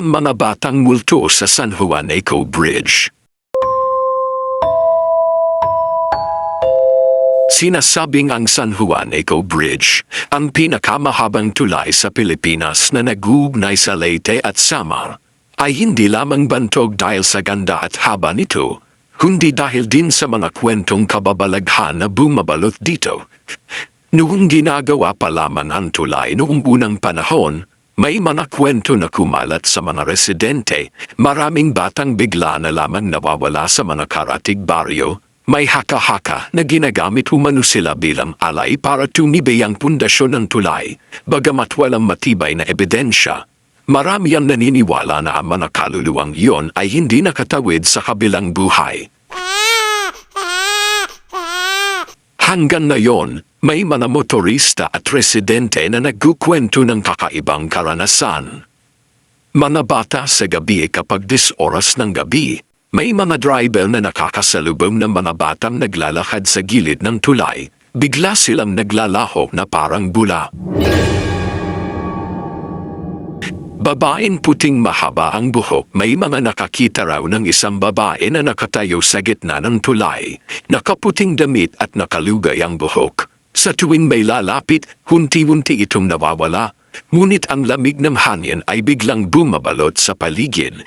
ang mga batang multo sa San Juan Eco Bridge. Sinasabing ang San Juan Eco Bridge ang pinakamahabang tulay sa Pilipinas na naguugnay sa Leyte at Samar ay hindi lamang bantog dahil sa ganda at haba nito, kundi dahil din sa mga kwentong kababalaghan na bumabalot dito. Noong ginagawa pa lamang ang tulay noong unang panahon, may mga kwento na kumalat sa mga residente, maraming batang bigla na lamang nawawala sa mga karatig baryo, may haka-haka na ginagamit umano sila bilang alay para tumibay ang pundasyon ng tulay, bagamat walang matibay na ebidensya. Marami ang naniniwala na ang mga kaluluwang iyon ay hindi nakatawid sa kabilang buhay. Hanggang ngayon, may mga motorista at residente na nagkukwento ng kakaibang karanasan. Mga bata sa gabi kapag 10 oras ng gabi, may mga driver na nakakasalubong ng mga batang naglalakad sa gilid ng tulay. Bigla silang naglalaho na parang bula. Babaeng puting mahaba ang buhok, may mga nakakita raw ng isang babae na nakatayo sa gitna ng tulay. Nakaputing damit at nakalugay ang buhok. Sa tuwing may lalapit, hunti-hunti itong nawawala. Ngunit ang lamig ng hangin ay biglang bumabalot sa paligid.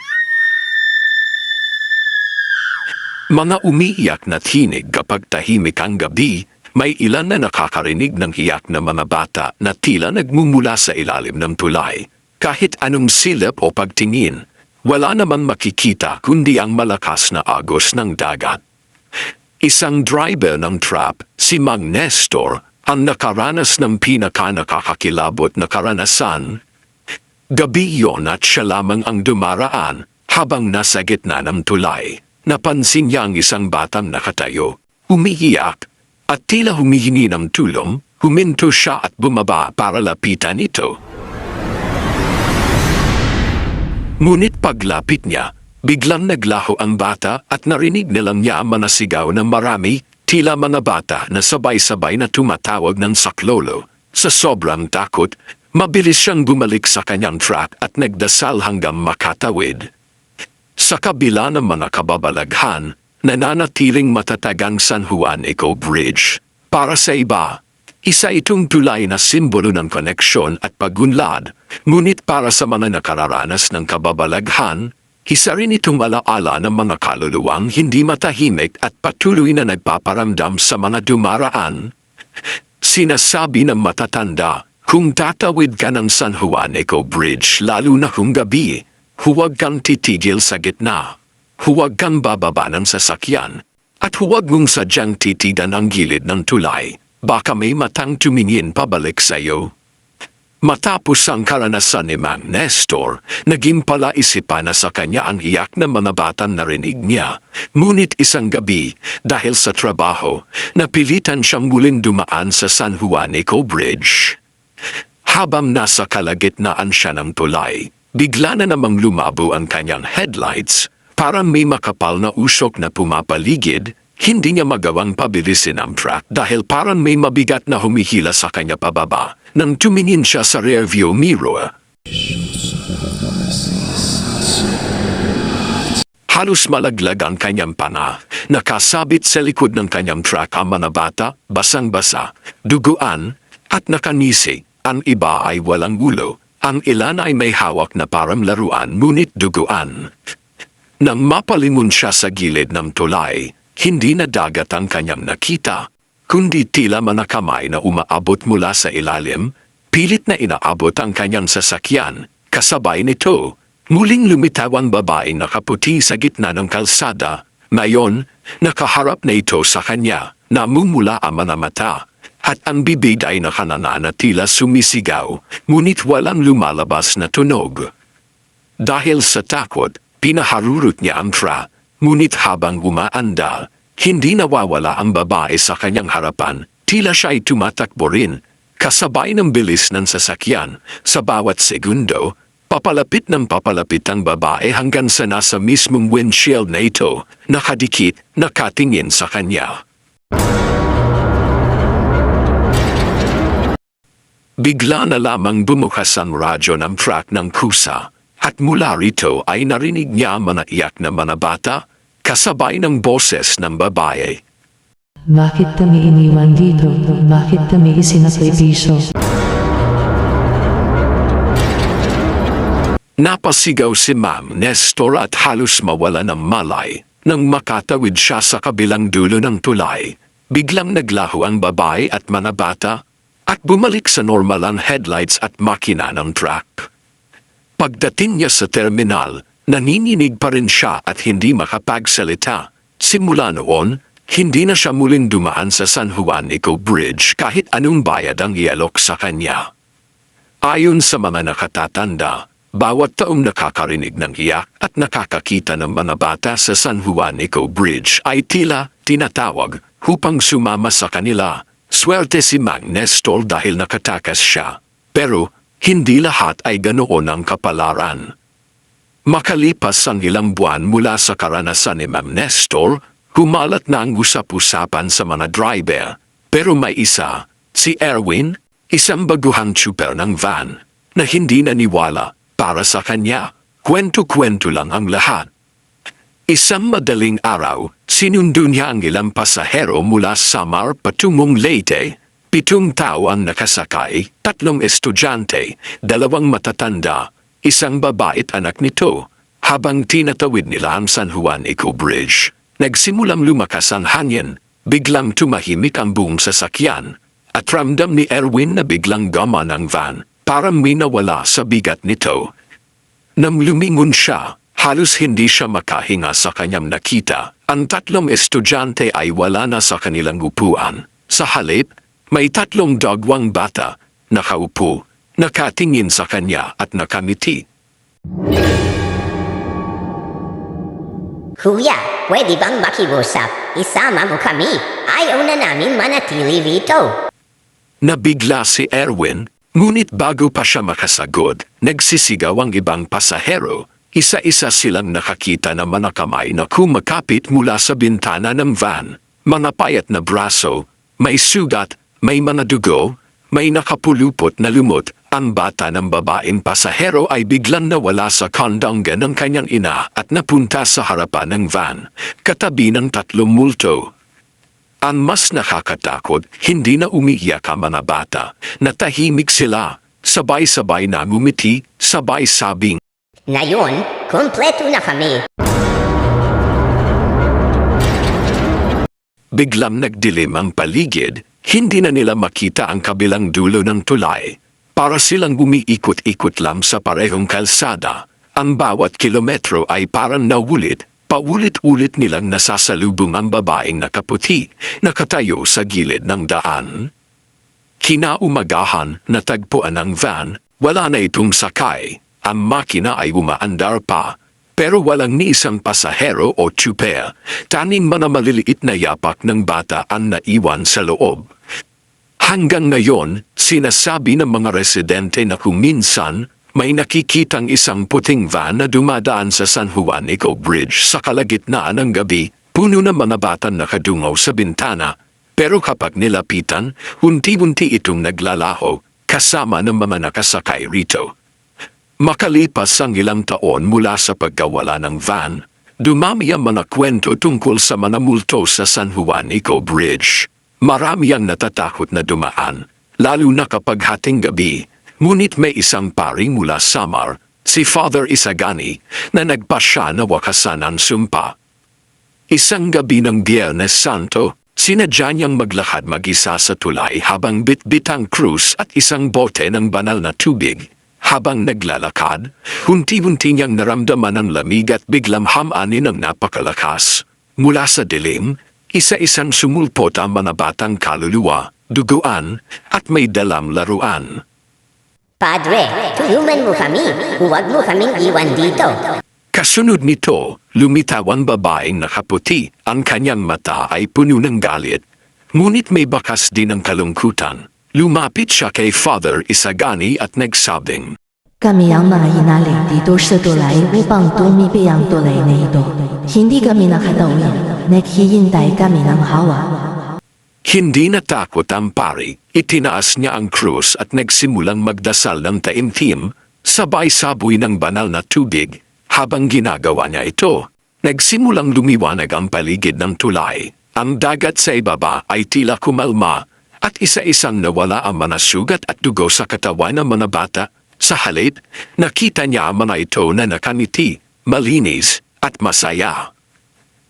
Mga umiiyak na tinig kapag tahimik ang gabi, may ilan na nakakarinig ng hiyak na mga bata na tila nagmumula sa ilalim ng tulay. Kahit anong silip o pagtingin, wala naman makikita kundi ang malakas na agos ng dagat. Isang driver ng trap, si Mang Nestor, ang nakaranas ng pinaka-nakakakilabot na karanasan. Gabi yon at siya lamang ang dumaraan habang nasa gitna ng tulay. Napansin niya ang isang batang nakatayo, umiiyak, at tila humihingi ng tulong, huminto siya at bumaba para lapitan ito. Ngunit paglapit niya, biglang naglaho ang bata at narinig nilang niya manasigaw ng marami, tila mga bata na sabay-sabay na tumatawag ng saklolo. Sa sobrang takot, mabilis siyang bumalik sa kanyang truck at nagdasal hanggang makatawid. Sa kabila ng mga kababalaghan, nananatiling matatagang San Juan Eco Bridge. Para sa iba, isa itong tulay na simbolo ng koneksyon at pagunlad, ngunit para sa mga nakararanas ng kababalaghan, isa rin itong alaala ng mga kaluluwang hindi matahimik at patuloy na nagpaparamdam sa mga dumaraan. Sinasabi ng matatanda, kung tatawid ka ng San Juan Eco Bridge lalo na kung gabi, huwag kang titigil sa gitna. Huwag kang bababa ng sasakyan. At huwag mong sadyang titidan ang gilid ng tulay. Baka may matang tumingin pabalik sa iyo. Matapos ang karanasan ni Mang Nestor, naging pala isipan na sa kanya ang iyak ng mga batang narinig niya. Ngunit isang gabi, dahil sa trabaho, napilitan siyang muling dumaan sa San Juan Eco Bridge. Habang nasa kalagitnaan siya ng tulay, bigla na namang lumabo ang kanyang headlights, parang may makapal na usok na pumapaligid, hindi niya magawang pabilisin ang truck dahil parang may mabigat na humihila sa kanya pababa nang tumingin siya sa rearview mirror. Halos malaglag ang kanyang pana. Nakasabit sa likod ng kanyang truck ang mga bata, basang-basa, duguan, at nakanisi. Ang iba ay walang ulo. Ang ilan ay may hawak na parang laruan ngunit duguan. Nang mapalingon siya sa gilid ng tulay, hindi na dagat ang kanyang nakita, kundi tila mga kamay na umaabot mula sa ilalim, pilit na inaabot ang kanyang sasakyan, kasabay nito. Muling lumitaw ang babae nakaputi sa gitna ng kalsada. Ngayon, nakaharap na ito sa kanya, namumula ang mga mata, at ang bibig ay nakanana tila sumisigaw, ngunit walang lumalabas na tunog. Dahil sa takot, pinaharurot niya ang tra, ngunit habang umaandal, hindi nawawala ang babae sa kanyang harapan, tila siya ay tumatakbo rin, kasabay ng bilis ng sasakyan, sa bawat segundo, papalapit ng papalapit ang babae hanggang sa nasa mismong windshield na ito, nakadikit, nakatingin sa kanya. Bigla na lamang bumukas ang radyo ng truck ng kusa At mula rito ay narinig niya manaiyak na mga bata, kasabay ng boses ng babae. Bakit kami iniwan dito? Bakit kami isinakripiso? Napasigaw si Ma'am Nestor at halos mawala ng malay nang makatawid siya sa kabilang dulo ng tulay. Biglang naglaho ang babae at mga bata at bumalik sa normal ang headlights at makina ng truck. Pagdating niya sa terminal, nanininig pa rin siya at hindi makapagsalita. Simula noon, hindi na siya muling dumaan sa San Juanico Bridge kahit anong bayad ang ialok sa kanya. Ayon sa mga nakatatanda, bawat taong nakakarinig ng iyak at nakakakita ng mga bata sa San Juanico Bridge ay tila tinatawag upang sumama sa kanila. Swerte si Mang Nestor dahil nakatakas siya. Pero hindi lahat ay ganoon ang kapalaran. Makalipas ang ilang buwan mula sa karanasan ni Ma'am Nestor, humalat na ang usap-usapan sa mga driver. Pero may isa, si Erwin, isang baguhang super ng van, na hindi naniwala para sa kanya. Kwento-kwento lang ang lahat. Isang madaling araw, sinundo niya ang ilang pasahero mula Samar patungong Leyte. Pitong tao ang nakasakay, tatlong estudyante, dalawang matatanda, isang babae at anak nito. Habang tinatawid nila ang San Juanico Bridge, nagsimulang lumakas ang hangin, biglang tumahimik ang buong sasakyan, at ramdam ni Erwin na biglang gama ng van, parang may nawala sa bigat nito. Nang lumingon siya, halos hindi siya makahinga sa kanyang nakita. Ang tatlong estudyante ay wala na sa kanilang upuan. Sa halip, may tatlong dagwang bata, nakaupo, nakatingin sa kanya at nakamiti. Kuya, pwede bang makiusap? Isama mo kami. Ayaw na namin manatili rito. Nabigla si Erwin, ngunit bago pa siya makasagot, nagsisigaw ang ibang pasahero. Isa-isa silang nakakita na manakamay na kumakapit mula sa bintana ng van. Mga payat na braso, may sugat, may mga dugo, may nakapulupot na lumot. Ang bata ng babaeng pasahero ay biglang nawala sa kondongga ng kanyang ina at napunta sa harapan ng van, katabi ng tatlong multo. Ang mas nakakatakot, hindi na umiiyak ang mga bata. Natahimik sila. Sabay-sabay na ngumiti, sabay sabing, Ngayon, kumpleto na kami. Biglang nagdilim ang paligid, hindi na nila makita ang kabilang dulo ng tulay. Para silang umiikot-ikot lang sa parehong kalsada. Ang bawat kilometro ay parang nawulit, paulit-ulit nilang nasasalubong ang babaeng nakaputi, nakatayo sa gilid ng daan. Kinaumagahan, natagpuan ang van, wala na itong sakay, ang makina ay umaandar pa, pero walang ni isang pasahero o tsuper, taning mga maliliit na yapak ng bata ang naiwan sa loob. Hanggang ngayon, sinasabi ng mga residente na kung minsan may nakikitang isang puting van na dumadaan sa San Juanico Bridge sa kalagitnaan ng gabi, puno ng mga bata nakadungaw sa bintana. Pero kapag nilapitan, unti-unti itong naglalaho kasama ng mga nakasakay rito. Makalipas ang ilang taon mula sa pagkawala ng van, dumami ang mga kwento tungkol sa mga multo sa San Juanico Bridge. Marami ang natatakot na dumaan, lalo na kapag hating gabi. Ngunit may isang pari mula Samar, si Father Isagani, na nagpasya na wakasan ang sumpa. Isang gabi ng Biyernes Santo, sinadya niyang maglakad mag-isa sa tulay habang bitbit ang krus at isang bote ng banal na tubig. Habang naglalakad, hunti-hunti niyang naramdaman ang lamig at biglang hamanin ng napakalakas. Mula sa dilim, isa-isang sumulpot ang mga batang kaluluwa, duguan, at may dalam laruan. Padre, tulungan mo kami. Huwag mo kaming iwan dito. Kasunod nito, lumitaw ang babaeng nakaputi. Ang kanyang mata ay puno ng galit. Ngunit may bakas din ng kalungkutan. Lumapit siya kay Father Isagani at nagsabing, Kami ang mga hinaling dito sa tulay upang tumipi ang tulay na ito. Hindi kami nakatawin. Naghihintay kami ng hawa. Hindi natakot ang pari, itinaas niya ang krus at nagsimulang magdasal ng taimtim, sabay saboy ng banal na tubig. Habang ginagawa niya ito, nagsimulang lumiwanag ang paligid ng tulay. Ang dagat sa ibaba ay tila kumalma at isa-isang nawala ang mga at dugo sa katawan ng mga bata. Sa halip, nakita niya mga ito na nakaniti, malinis at masaya.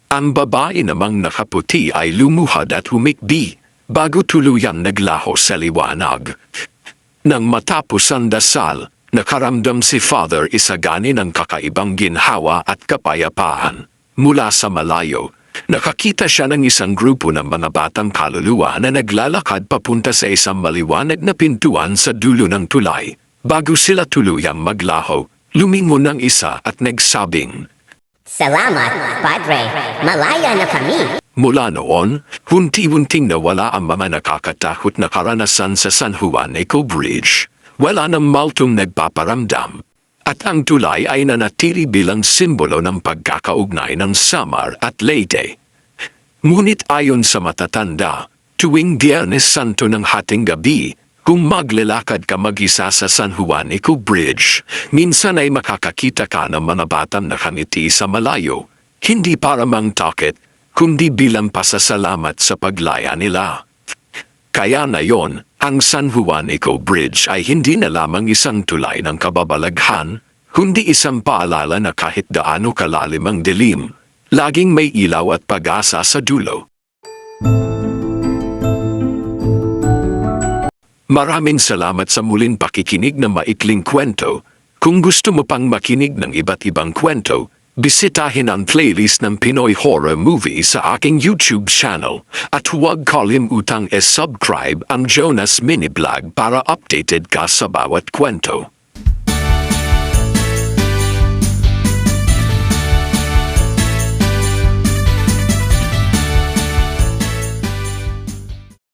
Ang babae namang nakaputi ay lumuhad at humikbi bago tuluyang naglaho sa liwanag. Nang matapos ang dasal, nakaramdam si Father Isagani ng kakaibang ginhawa at kapayapaan. Mula sa malayo, nakakita siya ng isang grupo ng mga batang kaluluwa na naglalakad papunta sa isang maliwanag na pintuan sa dulo ng tulay. Bago sila tuluyang maglaho, lumingon ng isa at nagsabing, Salamat, Padre. Malaya na kami. Mula noon, hunti-hunting nawala ang mga nakakatakot na karanasan sa San Juan Eco Bridge. Wala nang maltong nagpaparamdam. At ang tulay ay nanatili bilang simbolo ng pagkakaugnay ng Samar at Leyte. Ngunit ayon sa matatanda, tuwing Biyernes Santo ng hating gabi, kung maglalakad ka mag-isa sa San Juanico Bridge, minsan ay makakakita ka ng mga batang nakangiti sa malayo, hindi para mang takot, kundi bilang pasasalamat sa paglaya nila. Kaya na yon, ang San Juanico Bridge ay hindi na lamang isang tulay ng kababalaghan, kundi isang paalala na kahit daano kalalim ang dilim, laging may ilaw at pag-asa sa dulo. Maraming salamat sa muling pakikinig ng maikling kwento. Kung gusto mo pang makinig ng iba't ibang kwento, bisitahin ang playlist ng Pinoy Horror Movie sa aking YouTube channel at huwag kalimutang e-subscribe ang Jonas Mini Vlog para updated ka sa bawat kwento.